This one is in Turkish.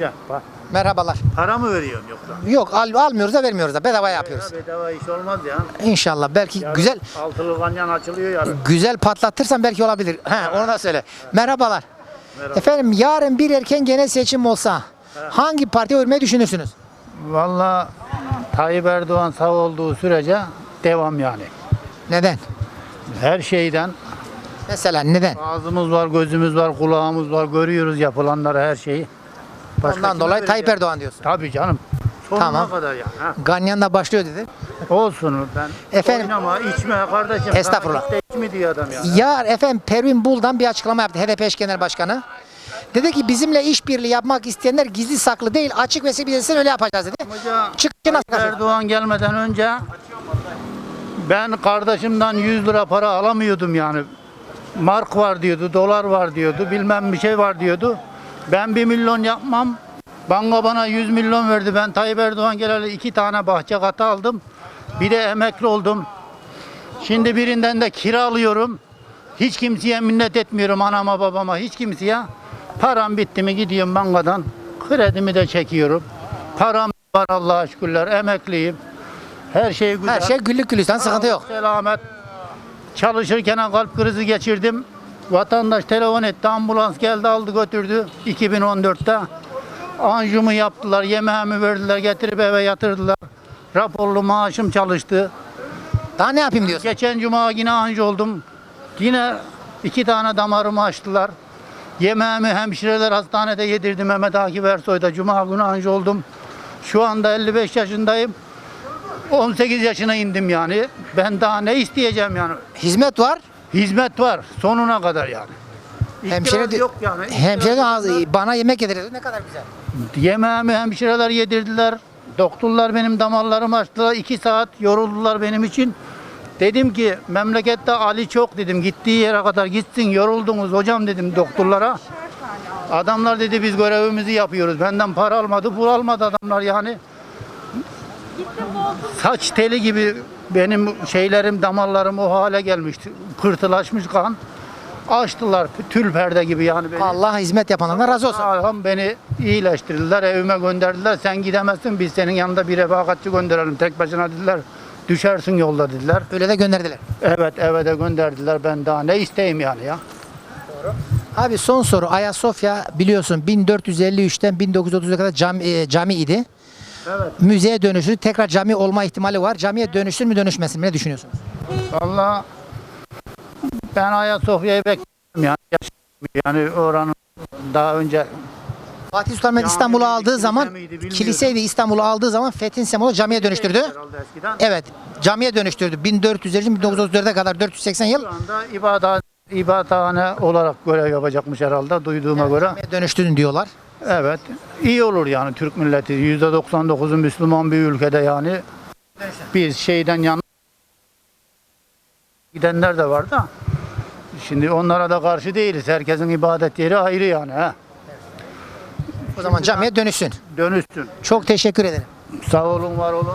Ya, bak, Merhabalar. Para mı veriyorsun yoksa? Yok al, almıyoruz da vermiyoruz da bedava yapıyoruz. Ya bedava iş olmaz ya. İnşallah belki Yarın güzel Altılı ganyan açılıyor yarın. güzel patlatırsan belki olabilir. He, onu da söyle. Merhabalar. Efendim yarın bir erken genel seçim olsa hangi partiye vermeyi düşünürsünüz? Valla Tayyip Erdoğan sağ olduğu sürece devam yani. Neden? Her şeyden Mesela neden? ağzımız var, gözümüz var, kulağımız var. Görüyoruz yapılanları her şeyi. Başka Ondan dolayı Tayyip? Erdoğan diyorsun. Tabii canım. Sonuna Tamam. kadar yani. Ha. Ganyan da başlıyor dedi. Olsun ben. Efendim? Oynama, içme kardeşim. Estağfurullah. İçme diyor adam ya. Yar efendim Pervin Buldan bir açıklama yaptı HDP eş genel başkanı. Dedi ki bizimle işbirliği yapmak isteyenler gizli saklı değil açık ve seçim öyle yapacağız dedi. Hoca Çıkışı nasıl karşıladın? Erdoğan gelmeden önce ben kardeşimden 100 lira para alamıyordum yani. Mark var diyordu, dolar var diyordu, bilmem bir şey var diyordu. Ben 1 milyon yapmam. Banka bana 100 milyon verdi. Ben Tayyip Erdoğan geleli iki tane bahçe katı aldım. Bir de emekli oldum. Şimdi birinden de kira alıyorum. Hiç kimseye minnet etmiyorum anama babama hiç kimseye. Param bitti mi gidiyorum bankadan. Kredimi de çekiyorum. Param var Allah'a şükürler. Emekliyim. Her şey güzel. Her şey güllük gülistan sıkıntı yok. Selamet. Çalışırken kalp krizi geçirdim. Vatandaş telefon etti. Ambulans geldi aldı götürdü 2014'te. Anjumu yaptılar. Yemeğimi verdiler. Getirip eve yatırdılar. Raporlu maaşım çalıştı. Daha ne yapayım diyorsun? Geçen cuma yine anji oldum. Yine iki tane damarımı açtılar. Yemeğimi hemşireler hastanede yedirdi Mehmet Akif Ersoy'da. Cuma günü anji oldum. Şu anda 55 yaşındayım. 18 yaşına indim yani. Ben daha ne isteyeceğim yani? Hizmet var. Hizmet var sonuna kadar yani. Hemşire de, yok yani. hemşire de İtiraz ağzı- yok. bana yemek yedirir. Ne kadar güzel. Yemeğimi hemşireler yedirdiler. Doktorlar benim damarlarımı açtılar. iki saat yoruldular benim için. Dedim ki memlekette Ali çok dedim. Gittiği yere kadar gitsin yoruldunuz hocam dedim doktorlara. Adamlar dedi biz görevimizi yapıyoruz. Benden para almadı, pul almadı adamlar yani. Saç teli gibi benim şeylerim, damarlarım o hale gelmişti. Pırtılaşmış kan. Açtılar tül perde gibi yani beni. Allah hizmet yapanlarına razı olsun. Ağam beni iyileştirdiler, evime gönderdiler. Sen gidemezsin, biz senin yanında bir refakatçi gönderelim. Tek başına dediler, düşersin yolda dediler. Öyle de gönderdiler. Evet, eve de gönderdiler. Ben daha ne isteyeyim yani ya. Abi son soru. Ayasofya biliyorsun 1453'ten 1930'a kadar cami, e, cami idi. Evet. Müzeye dönüştü. Tekrar cami olma ihtimali var. Camiye dönüşsün mü dönüşmesin mi? Ne düşünüyorsunuz? Valla ben Ayasofya'yı bekliyorum yani. Yani oranın daha önce Fatih Sultan Mehmet İstanbul'u aldığı zaman bilmiyorum. kiliseydi İstanbul'u aldığı zaman Fethin Semolu camiye dönüştürdü. Evet. Camiye dönüştürdü. 1450 1934'e kadar 480 yıl Şu anda ibadet, ibadethane olarak görev yapacakmış herhalde duyduğuma göre. camiye dönüştürdün diyorlar. Evet. iyi olur yani Türk milleti. %99'u Müslüman bir ülkede yani. Biz şeyden yan gidenler de var da. Şimdi onlara da karşı değiliz. Herkesin ibadet yeri ayrı yani. He. O zaman camiye dönüşsün. Dönüşsün. Çok teşekkür ederim. Sağ olun, var olun.